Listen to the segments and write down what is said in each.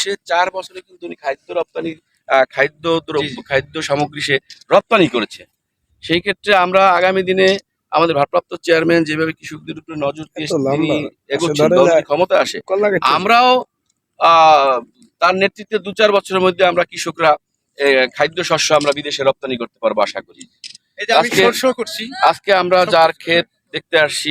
সে চার বছরে কিন্তু উনি খাদ্য রপ্তানি খাদ্য দ্রব্য খাদ্য সামগ্রী সে রপ্তানি করেছে। সেই ক্ষেত্রে আমরা আগামী দিনে আমাদের ভারপ্রাপ্ত চেয়ারম্যান যেভাবে কৃষকদের উপরে নজর দিয়ে তিনি এগোচ্ছেন ক্ষমতা আসে। আমরাও আহ, তার নেতৃত্বে দু চার বছরের মধ্যে আমরা কৃষকরা খাদ্য শস্য আমরা বিদেশে রপ্তানি করতে পারব আশা করি। এই যে আমি আজকে- আজকে আমরা যার ক্ষেত দেখতে আসছি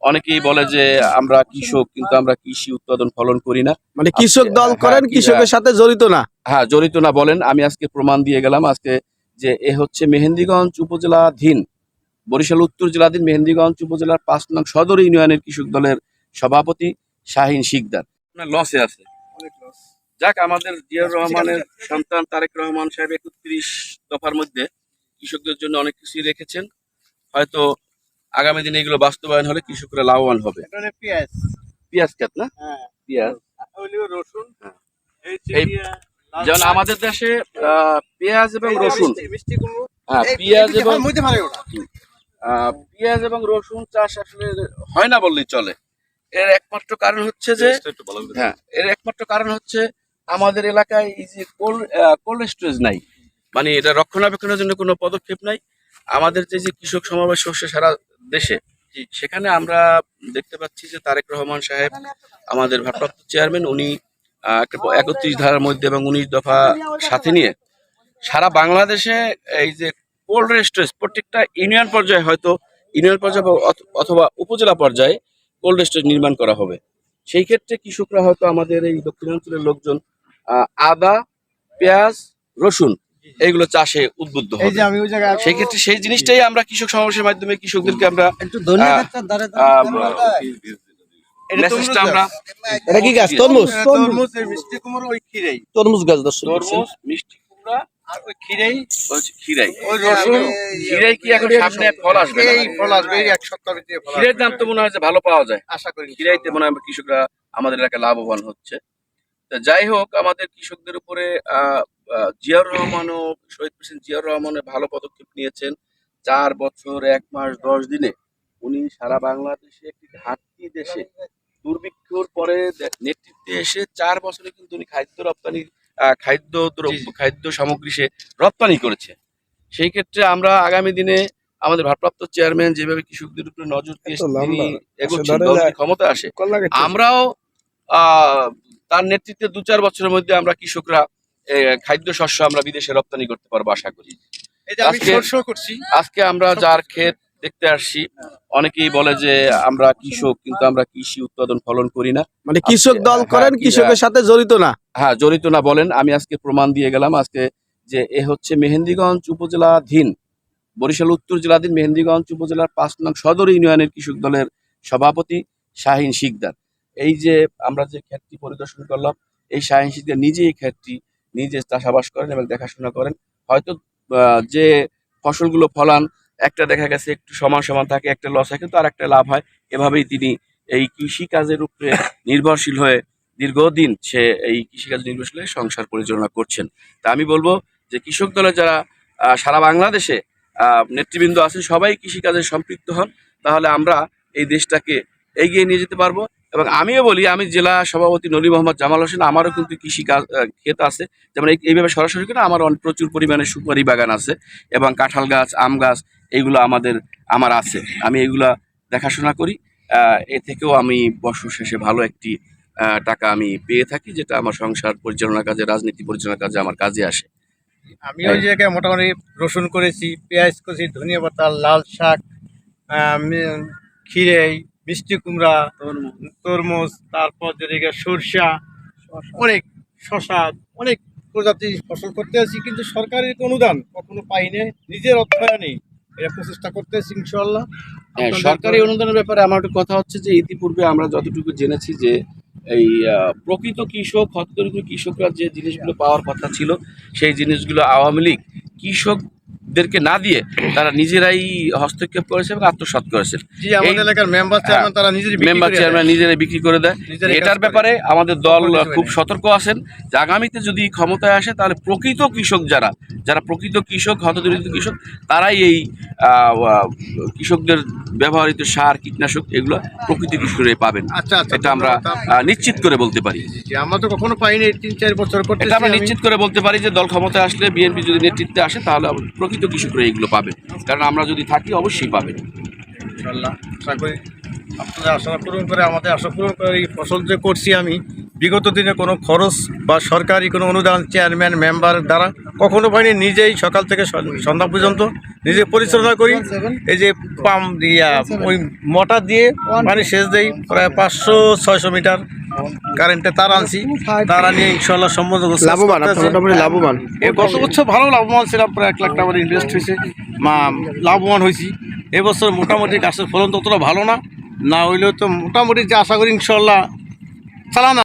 অনেকেই বলে যে আমরা কৃষক কিন্তু আমরা কৃষি উৎপাদন ফলন করি না। মানে কৃষক দল হ্যাঁ, করেন কৃষকের সাথে জড়িত না? হ্যাঁ জড়িত না বলেন। আমি আজকে প্রমাণ দিয়ে গেলাম আজকে যে এ হচ্ছে মেহেন্দিগঞ্জ উপজেলাধীন বরিশাল উত্তর জেলাধীন মেহেন্দিগঞ্জ উপজেলার পাঁচ নং সদর ইউনিয়নের কৃষক দলের সভাপতি শাহিন শিকদার। লসে আছে। যাক আমাদের জিয়াউর রহমানের সন্তান তারেক রহমান সাহেব একত্রিশ দফার মধ্যে কৃষকদের জন্য অনেক কিছুই রেখেছেন। হয়তো আগামী দিনে এগুলো বাস্তবায়ন হলে কৃষকরা লাভবান হবে। পেঁয়াজ। পেঁয়াজ খেত না? হ্যাঁ। পেঁয়াজ। রসুন হ্যাঁ। যেমন আমাদের দেশে আহ, পেঁয়াজ এবং রসুন। হ্যাঁ পেঁয়াজ এবং পেঁয়াজ এবং রসুন চাষ আসলে হয় না বললেই চলে। এর একমাত্র কারণ হচ্ছে যে হ্যাঁ এর একমাত্র কারণ হচ্ছে আমাদের এলাকায় এই যে কোল্ড স্টোরেজ নাই। মানে এটা রক্ষণাবেক্ষণের জন্য কোনো পদক্ষেপ নাই। আমাদের যে যে কৃষক সমাবেশ হচ্ছে সারা দেশে। সেখানে আমরা দেখতে পাচ্ছি যে তারেক রহমান সাহেব, আমাদের ভারপ্রাপ্ত চেয়ারম্যান, উনি একত্রিশ ধারার মধ্যে এবং উনিশ দফা সাথে নিয়ে সারা বাংলাদেশে এই যে কোল্ড স্টোরেজ প্রত্যেকটা ইউনিয়ন পর্যায়ে হয়তো, ইউনিয়ন পর্যায়ে অথবা উপজেলা পর্যায়ে কোল্ড স্টোরেজ নির্মাণ করা হবে। সেই ক্ষেত্রে কৃষকরা হয়তো আমাদের এই দক্ষিণাঞ্চলের লোকজন আদা, পেঁয়াজ, রসুন এইগুলো চাষে উদ্বুদ্ধ এই হবে। আমি ওই জায়গায় সেই ক্ষেত্রে সেই জিনিসটাই আমরা কৃষক সমাবেশের মাধ্যমে কৃষকদেরকে আমরা একটু ধনিয়া আহ, পাতার ধারে আহ, এটা মেসেজটা আমরা এটা কি গাছ? তরমুজ? তরমুজ। মিষ্টি কুমড়ো ওই খিরেই তরমুজ গাছ দর্শক তরমুজ মিষ্টি কুমড়া আর ওই খিরেই হচ্ছে খিরাই ওই রসুন। খিরাই কি এখন সামনে ফল আসবে এই ফল আসবে এক সপ্তাহ ভিতরে ফল খিরের আসবে। দাম তো মনে হয় যে ভালো পাওয়া যায়। আশা করি খিরাইতে মনে হয় কৃষকরা আমাদের এলাকায় লাভবান হচ্ছে। যাই হোক আমাদের কৃষকদের উপরে আহ, জিয়াউর রহমানও শহীদ প্রেসিডেন্ট জিয়াউর রহমানের ভালো পদক্ষেপ নিয়েছেন। চার বছর এক মাস দশ দিনে। উনি সারা বাংলাদেশে একটি ঘাটতি দেশে দুর্ভিক্ষর পরে নেতৃত্বে এসে চার বছরে কিন্তু উনি খাদ্য রপ্তানি খাদ্য দ্রব্য খাদ্য সামগ্রী সে রপ্তানি করেছে। সেই ক্ষেত্রে আমরা আগামী দিনে আমাদের ভারপ্রাপ্ত চেয়ারম্যান যেভাবে কৃষকদের উপরে নজর দিয়ে তিনি এগোচ্ছেন ক্ষমতা আসে। আমরাও আহ, তার নেতৃত্বে দু চার বছরের মধ্যে আমরা কৃষকরা এ, খাদ্য শস্য আমরা বিদেশে রপ্তানি করতে পারব আশা করি। এই যে আমি আজকে- আজকে আমরা যার ক্ষেত দেখতে আসছি অনেকেই বলে যে আমরা কৃষক কিন্তু আমরা কৃষি উৎপাদন ফলন করি না। মানে কৃষক দল হ্যাঁ, করেন কৃষকের সাথে জড়িত না? হ্যাঁ জড়িত না বলেন আমি আজকে প্রমাণ দিয়ে গেলাম। আজকে যে এ হচ্ছে মেহেন্দিগঞ্জ উপজেলাধীন বরিশাল উত্তর জেলাধীন মেহেন্দিগঞ্জ উপজেলার পাঁচ নং সদর ইউনিয়নের কৃষক দলের সভাপতি শাহিন শিকদার। এই যে আমরা যে ক্ষেতটি পরিদর্শন করলাম এই শাহিন শিকদার নিজে এই ক্ষেতটি নিজে চাষাবাস করেন এবং দেখাশোনা করেন। হয়তো যে ফসলগুলো ফলান, একটা দেখা গেছে একটু সমান সমান থাকে, একটা লস হয়, কিন্তু আর একটা লাভ হয়। এভাবেই তিনি এই কৃষি কাজের উপরে নির্ভরশীল হয়ে দীর্ঘদিন সে এই কৃষিকাজ নির্ভরশীল হয়ে সংসার পরিচালনা করছেন। তা আমি বলব যে কৃষক দলের যারা সারা বাংলাদেশে নেতৃবৃন্দ আছেন, সবাই কৃষিকাজে সম্পৃক্ত হন। তাহলে আমরা এই দেশটাকে এগিয়ে নিয়ে যেতে পারব। এবং আমিও বলি, আমি জেলা সভাপতি নলি মোহাম্মদ জামাল হোসেন, আমারও কিন্তু কৃষি কাজ ক্ষেত আছে। যেমন এই- এইভাবে সরাসরি করে আমার অনেক প্রচুর পরিমাণে সুপারি বাগান আছে এবং কাঁঠাল গাছ, আম গাছ এইগুলো আমাদের, আমার আছে। আমি এগুলা দেখাশোনা করি। এ থেকেও আমি বছর শেষে ভালো একটি টাকা আমি পেয়ে থাকি, যেটা আমার সংসার পরিচালনার কাজে, রাজনীতি পরিচালনার কাজে আমার কাজে আসে। আমি ওই জায়গায় মোটামুটি রসুন করেছি, পেঁয়াজ করেছি, ধনিয়া পাতা, লাল শাক খিরেই মিষ্টি কুমড়া তরমুজ তারপর যেদিকে সরষা অনেক শশা অনেক প্রজাতির ফসল করতে আছি কিন্তু সরকারের অনুদান কখনো পাইনি নিজের অর্থায়নে এটা প্রচেষ্টা করতে আছি ইনশাল্লাহ হ্যাঁ সরকারি অনুদানের ব্যাপারে আমার একটা কথা হচ্ছে যে ইতিপূর্বে আমরা যতটুকু জেনেছি যে এই প্রকৃত কৃষক হতদরিদ্র কৃষকরা যে জিনিসগুলো পাওয়ার কথা ছিল সেই জিনিসগুলো আওয়ামী লীগ কৃষক দেরকে না দিয়ে তারা নিজেরাই হস্তক্ষেপ করেছে এবং আমাদের এলাকার মেম্বার চেয়ারম্যান নিজেরই চেয়ারম্যান নিজেরাই বিক্রি করে দেয়। এটার ব্যাপারে আমাদের দল খুব সতর্ক আছেন। যে আগামীতে যদি ক্ষমতায় আসে তাহলে প্রকৃত কৃষক যারা যারা প্রকৃত কৃষক হতদরিদ্র কৃষক তারাই এই কৃষকদের ব্যবহৃত সার কীটনাশক এগুলো প্রকৃত কৃষকরাই পাবেন। আচ্ছা আচ্ছা এটা আমরা নিশ্চিত করে বলতে পারি। আমরা তো কখনো পাইনি তিন চার বছর এটা আমরা নিশ্চিত করে বলতে পারি যে দল ক্ষমতায় আসলে বিএনপি যদি নেতৃত্বে আসে তাহলে প্রকৃত কৃষকরা এগুলো পাবে কারণ আমরা যদি থাকি, অবশ্যই পাবেন। আশা করি আপনাদের আশা পূরণ করে, আমাদের আশা পূরণ করে এই ফসল যে করছি আমি, বিগত দিনে কোনো খরচ বা সরকারি কোনো অনুদান, চেয়ারম্যান, মেম্বার দ্বারা কখনো পাইনি। নিজেই সকাল থেকে সন্ধ্যা পর্যন্ত নিজে পরিচালনা করি। এই যে পাম্প দিয়া, ওই মোটর দিয়ে পানি সেচ দেই, প্রায় পাঁচশো, ছয়শো মিটার কারেন্টে তার আনছি তার আনিয়ে ইনশাল্লাহ সম্বন্ধ লাভবান লাভবান। গত বছর ভালো লাভবান ছিলাম প্রায় এক লাখ টাকার ইনভেস্ট হয়েছে। মা লাভবান হয়েছি। এবছর মোটামুটি গাছের ফলন ততটা ভালো না না হইলেও তো মোটামুটি যে আশা করি ইনশাল্লাহ চালান